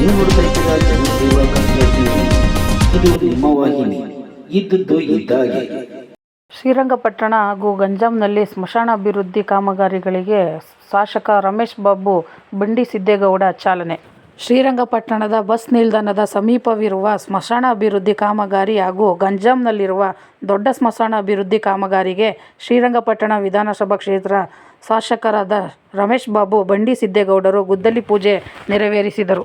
ನೀವು ನೋಡ್ತಾ ಇದ್ದೀರಾ ಜನಸೇವಾ ಕನ್ನಡ ಟಿವಿ. ಇದು ನಿಮ್ಮ ವಾಹಿನಿ. ಇದ್ದದ್ದು ಇದ್ದಾಗೆ. ಶ್ರೀರಂಗಪಟ್ಟಣ ಹಾಗೂ ಗಂಜಾಂನಲ್ಲಿ ಸ್ಮಶಾನ ಅಭಿವೃದ್ಧಿ ಕಾಮಗಾರಿಗಳಿಗೆ ಶಾಸಕ ರಮೇಶ್ ಬಾಬು ಬಂಡಿ ಸಿದ್ದೇಗೌಡ ಚಾಲನೆ. ಶ್ರೀರಂಗಪಟ್ಟಣದ ಬಸ್ ನಿಲ್ದಾಣದ ಸಮೀಪವಿರುವ ಸ್ಮಶಾನ ಅಭಿವೃದ್ಧಿ ಕಾಮಗಾರಿ ಹಾಗೂ ಗಂಜಾಂನಲ್ಲಿರುವ ದೊಡ್ಡ ಸ್ಮಶಾನ ಅಭಿವೃದ್ಧಿ ಕಾಮಗಾರಿಗೆ ಶ್ರೀರಂಗಪಟ್ಟಣ ವಿಧಾನಸಭಾ ಕ್ಷೇತ್ರ ಶಾಸಕರಾದ ರಮೇಶ್ ಬಾಬು ಬಂಡಿ ಸಿದ್ದೇಗೌಡರು ಗುದ್ದಲಿ ಪೂಜೆ ನೆರವೇರಿಸಿದರು.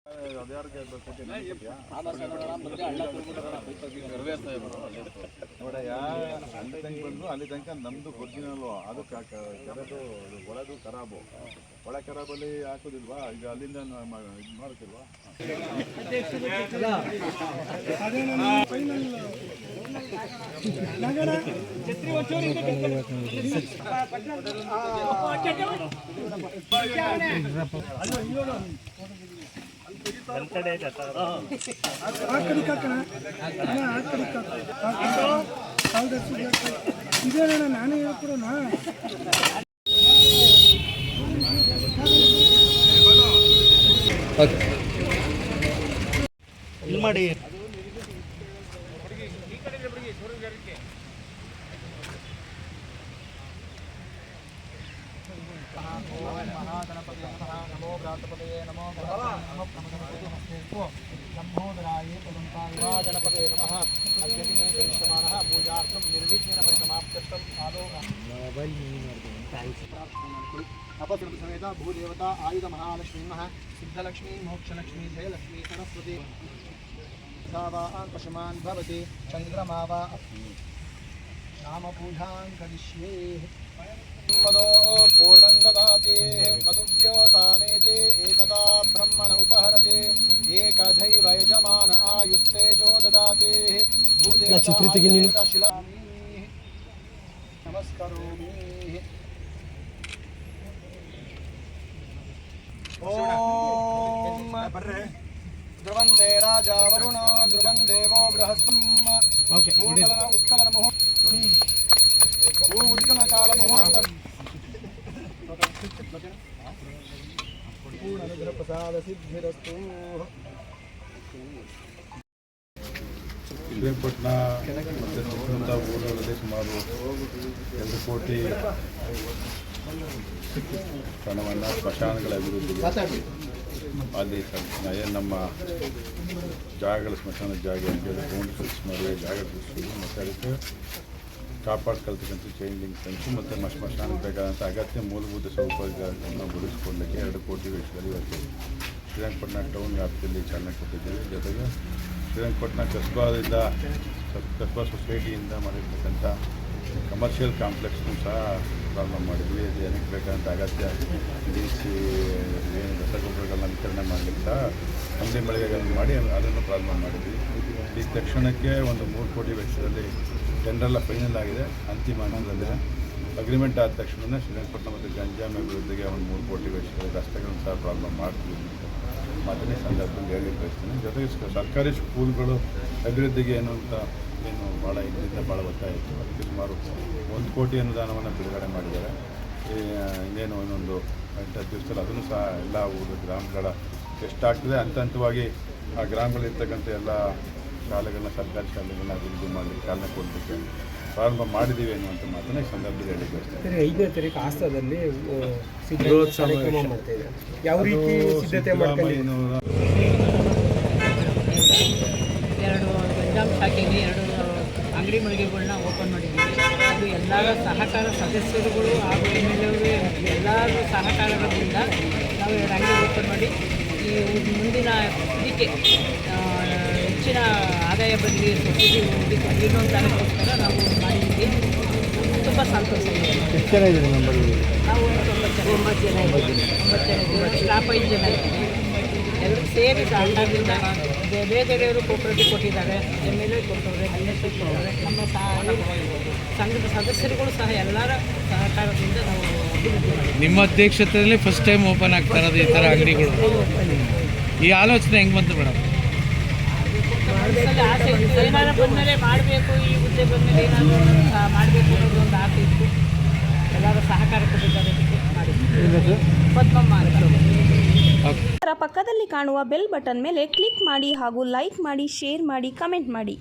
ನೋಡಯ್ಯ ಅಲ್ಲಿ ತನಕ ಬಂದು ಅಲ್ಲಿ ತನಕ ನಮ್ದು ಒರಿಜಿನಲ್ ಅದು ಕೆರದು ಒಳದು ಖರಾಬು ಒಳ ಖರಾಬಲ್ಲಿ ಹಾಕೋದಿಲ್ವಾ? ಈಗ ಅಲ್ಲಿಂದ ಇದು ಮಾಡೋಕ್ಕಿಲ್ವಾ ಇದೇನ ನಾನೇ ಹೇಳ್ಕೊಡೋಣ? महागणपते नमः नमो। व्रातपदये भूदेवता सिद्धलक्ष्मी मोक्षलक्ष्मी जयलक्ष्मी सरस्वती सा वा पशुमान् भवति चन्द्रमा वा करिष्ये ददाति मधुव्योसानेति एकदा ब्रह्मण उपहरति। एकदैव यजमान आयुस्तेजो ददाति। भूदेवता शिलामि नमस्करोमि। ॐ ध्रुवन्ते राजा वरुण ध्रुवं देवो बृहस्पम् उत्कलन मुहूर्तम्। भू उत्कलकाल ಸಿದ್ಧಿರಸ್ತು ಶ್ರೀಪಟ್ಟಣ ಮತ್ತು ಸುತ್ತಮುತ್ತ ಊರುಗಳಲ್ಲಿ ಸುಮಾರು ಎರಡು ಕೋಟಿ ಹಣವನ್ನು ಸ್ಮಶಾನಗಳ ಅಭಿವೃದ್ಧಿ ಅಲ್ಲಿ ನಮ್ಮ ಜಾಗಗಳ ಸ್ಮಶಾನ ಜಾಗ ಅಂತೇಳಿ ಜಾಗ ಕಳಿಸ್ಕೊಂಡು ಮತ್ತು ಅದಕ್ಕೆ ಕಾಪಾಡ್ಕೊಳ್ತಕ್ಕಂಥ ಚೈನ್ ಲಿಂಕ್ ಫೆನ್ಸು ಮತ್ತು ಮಶ್ಮಶಾನ ಬೇಕಾದಂಥ ಅಗತ್ಯ ಮೂಲಭೂತ ಸೌಕರ್ಯಗಳನ್ನು ಉಳಿಸ್ಕೊಳ್ಳಿಕ್ಕೆ ಎರಡು ಕೋಟಿ ವೆಚ್ಚದಲ್ಲಿ ಇವತ್ತು ಶ್ರೀರಂಗಪಟ್ಟಣ ಟೌನ್ ವ್ಯಾಪ್ತಿಯಲ್ಲಿ ಚಾಲನೆ ಕೊಟ್ಟಿದ್ದೇವೆ. ಜೊತೆಗೆ ಶ್ರೀರಂಗಪಟ್ಟಣ ಕಸ್ಬಾದಿಂದ, ಕಸ್ಬಾ ಸೊಸೈಟಿಯಿಂದ ಮಾಡಿರ್ತಕ್ಕಂಥ ಕಮರ್ಷಿಯಲ್ ಕಾಂಪ್ಲೆಕ್ಸ್ನು ಸಹ ಪ್ರಾರಂಭ ಮಾಡಿದ್ವಿ. ಅದು ಏನಕ್ಕೆ ಬೇಕಾದಂಥ ಅಗತ್ಯ ಡಿ ಸಿ ಏನು ರಸಗೊಬ್ಬರಗಳನ್ನ ವಿತರಣೆ ಮಾಡಲಿಕ್ಕೆ ಸಹ ಅಂಗಡಿ ಮಳಿಗೆಗಳನ್ನು ಮಾಡಿ ಅದನ್ನು ಪ್ರಾರಂಭ ಮಾಡಿದ್ವಿ. ಈ ತಕ್ಷಣಕ್ಕೆ ಒಂದು ಮೂರು ಕೋಟಿ ವೆಚ್ಚದಲ್ಲಿ ಟೆಂಡರೆಲ್ಲ ಫೈನಲ್ ಆಗಿದೆ, ಅಂತಿಮ ಹಂತದಲ್ಲಿದೆ. ಅಗ್ರಿಮೆಂಟ್ ಆದ ತಕ್ಷಣ ಶ್ರೀರಂಗಪಟ್ಟಣ ಮತ್ತು ಗಂಜಾಮ್ ಅಭಿವೃದ್ಧಿಗೆ ಒಂದು ಮೂರು ಕೋಟಿ ವೆಚ್ಚದ ರಸ್ತೆಗಳನ್ನು ಸಹ ಪ್ರಾಬ್ಲಮ್ ಮಾಡ್ತೀವಿ ಮಾತನೇ ಸಂದರ್ಭದಲ್ಲಿ ಹೇಳಿ ಬಯಸ್ತೀನಿ ಜೊತೆಗೆ ಸರ್ಕಾರಿ ಸ್ಕೂಲ್ಗಳು ಅಭಿವೃದ್ಧಿಗೆ ಏನು ಅಂತ ಏನು ಭಾಳ ಇದರಿಂದ ಭಾಳ ಒತ್ತಾಯ ಇತ್ತು. ಅದಕ್ಕೆ ಸುಮಾರು ಒಂದು ಕೋಟಿ ಅನುದಾನವನ್ನು ಬಿಡುಗಡೆ ಮಾಡಿದ್ದಾರೆ. ಇನ್ನೇನು ಒಂದೊಂದು ಎಂಟು ಹತ್ತು ದಿವಸದಲ್ಲಿ ಅದನ್ನು ಸಹ ಎಲ್ಲ ಊರು, ಗ್ರಾಮಗಳ ಎಷ್ಟಾಗ್ತದೆ ಹಂತ ಹಂತವಾಗಿ ಆ ಗ್ರಾಮಗಳಿರ್ತಕ್ಕಂಥ ಎಲ್ಲ ಶಾಲೆಗಳನ್ನ ಸರ್ಕಾರಿ ಶಾಲೆಗಳನ್ನ ಅಭಿವೃದ್ಧಿ ಮಾಡಲಿಕ್ಕೆ ಚಾಲನೆ ಕೊಡಲಿಕ್ಕೆ ಪ್ರಾರಂಭ ಮಾಡಿದ್ದೀವಿ ಅನ್ನುವಂಥ ಮಾತನ್ನ ಈ ಸಂದರ್ಭದಲ್ಲಿ ಹೇಳಿ ಸರಿ ಐದನೇ ತಾರೀಕು ಆಸ್ತದಲ್ಲಿ ಆ, ಕಾರ್ಯಕ್ರಮ ಮಾಡ್ತಾ ಇದ್ದಾರೆ. ಯಾವ ರೀತಿ ಸಿದ್ಧತೆ ಮಾಡ್ಕೊಂಡು ಸಿದ್ದರಾಮಯ್ಯನವರ ಎರಡು ಗಂಜಾಂ ಶಾಖೆಗೆ ಎರಡು ಅಂಗಡಿ ಮಳಿಗೆಗಳನ್ನ ಓಪನ್ ಮಾಡಿದ್ದೀವಿ. ಅದು ಎಲ್ಲರ ಸಹಕಾರ ಸದಸ್ಯರುಗಳು ಹಾಗೂ ಎಂ ಎಲ್ ಎ ಎಲ್ಲರ ಸಹಕಾರಗಳಿಂದ ನಾವು ಎರಡು ಅಂಗಡಿ ಓಪನ್ ಮಾಡಿ ಈ ಮುಂದಿನ ಇದಕ್ಕೆ ಹೆಚ್ಚಿನ ಆದಾಯ ಬರಲಿ ಸೊಸೈಟಿ ಇನ್ನೊಂದು ಕಾರಣಕ್ಕೋಸ್ಕರ ನಾವು ಮಾಡಿದ್ವಿ. ತುಂಬ ಸಂತೋಷ ಇದೆ. ಎಷ್ಟು ಜನ ಇದ್ದಾರೆ ನಂಬರ್ ನಾವು ಒಂದು ಒಂಬತ್ತು ಜನ ಒಂಬತ್ತು ಜನ ಒಂಬತ್ತು ಜನ ಇದ್ದೀವಿ. ಸ್ಟಾಫ್ ಐದು ಜನ ಇದ್ದೀವಿ. ಎಲ್ಲರೂ ಸೇರಿ ಸರ್ಕಾರದಿಂದ ಬೇರೆ ಬೇರೆಯವರು ಕೋಪರೇಟಿವ್ ಕೊಟ್ಟಿದ್ದಾರೆ. ಎಂ ಎಲ್ ಎ ಕೊಟ್ಟವ್ರೆ ಮಿನಿಸ್ಟ್ರಿ ಕೊಟ್ಟವ್ರೆ. ನಮ್ಮ ಸಹ ಸಂಘದ ಸದಸ್ಯರುಗಳು ಸಹ ಎಲ್ಲರ ಸಹಕಾರದಿಂದ ನಾವು ನಿಮ್ಮ ಅಧ್ಯಕ್ಷತೆಯಲ್ಲಿ ಫಸ್ಟ್ ಟೈಮ್ ಓಪನ್ ಆಗ್ತಾ ಇರೋದು ಈ ಥರ ಅಂಗಡಿಗಳು. ಈ ಆಲೋಚನೆ ಹೆಂಗೆ ಬಂತು ಮೇಡಮ್? ಬಂದಮೇಲೆ ಮಾಡಬೇಕು ಈ ಹುದ್ದೆ ಬಂದಮೇಲೆ ಏನಾದರೂ ಮಾಡಬೇಕು ಅನ್ನೋದು ಒಂದು ಆಸೆ ಇತ್ತು. ಎಲ್ಲರೂ ಸಹಕಾರ ಕೊಟ್ಟಿದ್ದಾರೆ ಪದ್ಮಮ್ಮ ಪಕ್ಕದಲ್ಲಿ ಕಾಣುವ ಬೆಲ್ ಬಟನ್ ಮೇಲೆ ಕ್ಲಿಕ್ ಮಾಡಿ ಹಾಗೂ ಲೈಕ್ ಮಾಡಿ ಶೇರ್ ಮಾಡಿ ಕಮೆಂಟ್ ಮಾಡಿ.